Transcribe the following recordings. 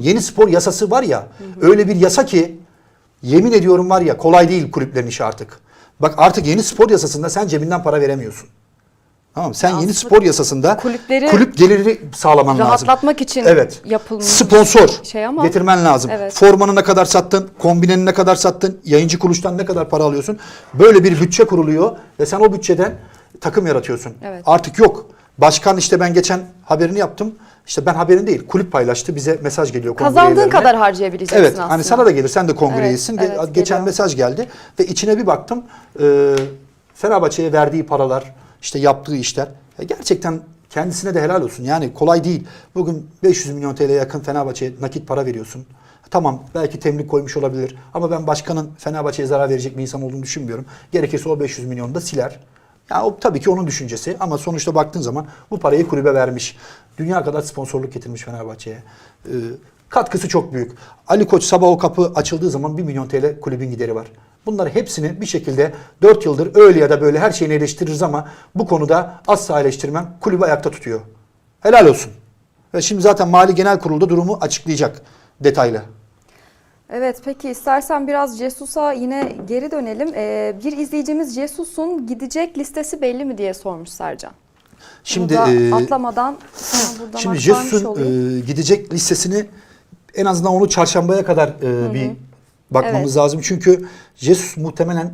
Yeni spor yasası var ya öyle bir yasa ki yemin ediyorum var ya kolay değil kulüplerin işi artık. Bak artık yeni spor yasasında sen cebinden para veremiyorsun. Tamam mı? Sen yeni Aslında spor yasasında kulüpleri kulüp geliri sağlaman lazım. rahatlatmak için Evet. yapılmış Sponsor şey ama- getirmen lazım. Evet. Formanı ne kadar sattın, kombineni ne kadar sattın, yayıncı kuruluştan ne kadar para alıyorsun. Böyle bir bütçe kuruluyor ve sen o bütçeden takım yaratıyorsun. Evet. Artık yok. Başkan işte ben geçen haberini yaptım. İşte ben haberin değil. Kulüp paylaştı. Bize mesaj geliyor. kongre kazandığın üyelerine. kadar harcayabileceksin Evet aslında. hani sana da gelir sen de kongreyesin. Evet, Ge- evet, Geçen geliyor. mesaj geldi ve içine bir baktım. E, Fenerbahçe'ye verdiği paralar, işte yaptığı işler. Ya gerçekten kendisine de helal olsun. Yani kolay değil. Bugün 500 milyon TL'ye yakın Fenerbahçe'ye nakit para veriyorsun. Tamam belki temlik koymuş olabilir ama ben başkanın Fenerbahçe'ye zarar verecek bir insan olduğunu düşünmüyorum. Gerekirse o 500 milyonu da siler. Ya o tabii ki onun düşüncesi ama sonuçta baktığın zaman bu parayı kulübe vermiş. Dünya kadar sponsorluk getirmiş Fenerbahçe'ye. Ee, katkısı çok büyük. Ali Koç sabah o kapı açıldığı zaman 1 milyon TL kulübün gideri var. Bunları hepsini bir şekilde 4 yıldır öyle ya da böyle her şeyini eleştiririz ama bu konuda asla eleştirmem kulübü ayakta tutuyor. Helal olsun. Ve şimdi zaten Mali Genel Kurul'da durumu açıklayacak detaylı. Evet peki istersen biraz Cesus'a yine geri dönelim. Ee, bir izleyicimiz Cesus'un gidecek listesi belli mi diye sormuş Sercan. Şimdi e, atlamadan buradan Şimdi Jesus'un e, gidecek listesini en azından onu çarşambaya kadar e, bir bakmamız lazım. Çünkü Jesus muhtemelen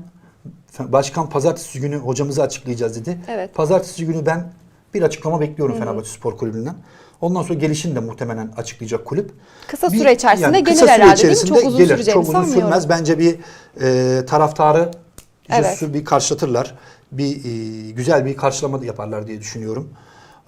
başkan pazartesi günü hocamızı açıklayacağız dedi. Evet. Pazartesi günü ben bir açıklama bekliyorum Fenerbahçe Spor Kulübü'nden. Ondan sonra gelişini de muhtemelen açıklayacak kulüp. Kısa süre içerisinde yani gelir süre herhalde değil mi? içerisinde Çok uzun gelir. süreceğini Çok uzun sanmıyorum. sürmez. Bence bir e, taraftarı Evet. Bir karşılatırlar. Bir e, güzel bir karşılama yaparlar diye düşünüyorum.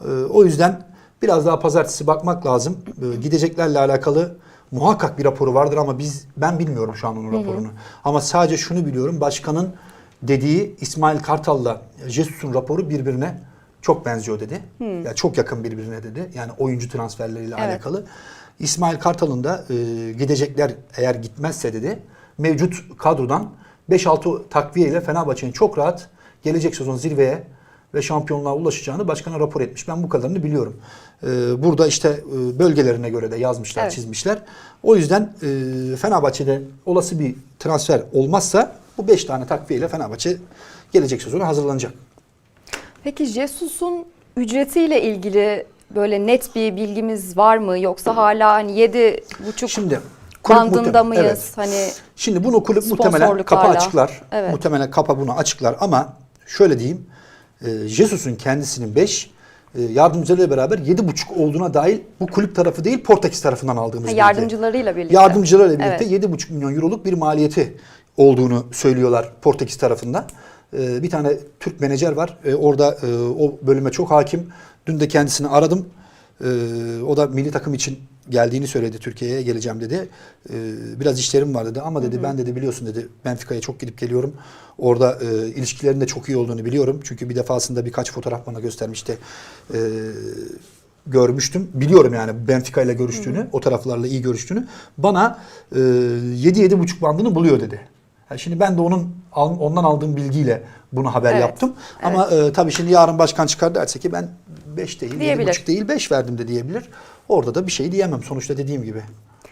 E, o yüzden biraz daha pazartesi bakmak lazım. E, gideceklerle alakalı muhakkak bir raporu vardır ama biz ben bilmiyorum şu an onun raporunu. Ama sadece şunu biliyorum. Başkanın dediği İsmail Kartal'la Jesus'un raporu birbirine çok benziyor dedi. Ya çok yakın birbirine dedi. Yani oyuncu transferleriyle Evet. alakalı. İsmail Kartal'ın da e, gidecekler eğer gitmezse dedi mevcut kadrodan 5-6 takviye ile Fenerbahçe'nin çok rahat gelecek sezon zirveye ve şampiyonluğa ulaşacağını başkana rapor etmiş. Ben bu kadarını biliyorum. E, burada işte e, bölgelerine göre de yazmışlar, Evet. çizmişler. O yüzden e, Fenerbahçe'de olası bir transfer olmazsa bu 5 tane takviye ile Fenerbahçe gelecek sezona hazırlanacak. Peki Jesus'un ücretiyle ilgili böyle net bir bilgimiz var mı? Yoksa hala hani yedi buçuk Şimdi bandında mıyız? evet. Hani Şimdi bunu kulüp muhtemelen kapa hala. açıklar. Evet. Muhtemelen kapa bunu açıklar ama şöyle diyeyim. E, Jesus'un kendisinin 5 yardımcılarıyla beraber 7,5 olduğuna dair bu kulüp tarafı değil Portekiz tarafından aldığımız ha, bilgi. yardımcılarıyla birlikte. Yardımcılarıyla birlikte Evet. 7,5 milyon euroluk bir maliyeti olduğunu söylüyorlar Portekiz tarafından. E, bir tane Türk menajer var. E, orada e, o bölüme çok hakim. Dün de kendisini aradım. E, o da milli takım için geldiğini söyledi. Türkiye'ye geleceğim dedi. Biraz işlerim var dedi ama dedi ben dedi biliyorsun dedi Benfica'ya çok gidip geliyorum. Orada e, ilişkilerin de çok iyi olduğunu biliyorum. Çünkü bir defasında birkaç fotoğraf bana göstermişti. E, görmüştüm. Biliyorum yani Benfica ile görüştüğünü, o taraflarla iyi görüştüğünü. Bana e, 7-7,5 bandını buluyor dedi. Şimdi ben de onun ondan aldığım bilgiyle bunu haber Evet, yaptım. Ama e, tabii şimdi yarın başkan çıkar derse ki ben 5 değil, Diyebilir. 7,5 değil 5 verdim de diyebilir. Orada da bir şey diyemem sonuçta dediğim gibi.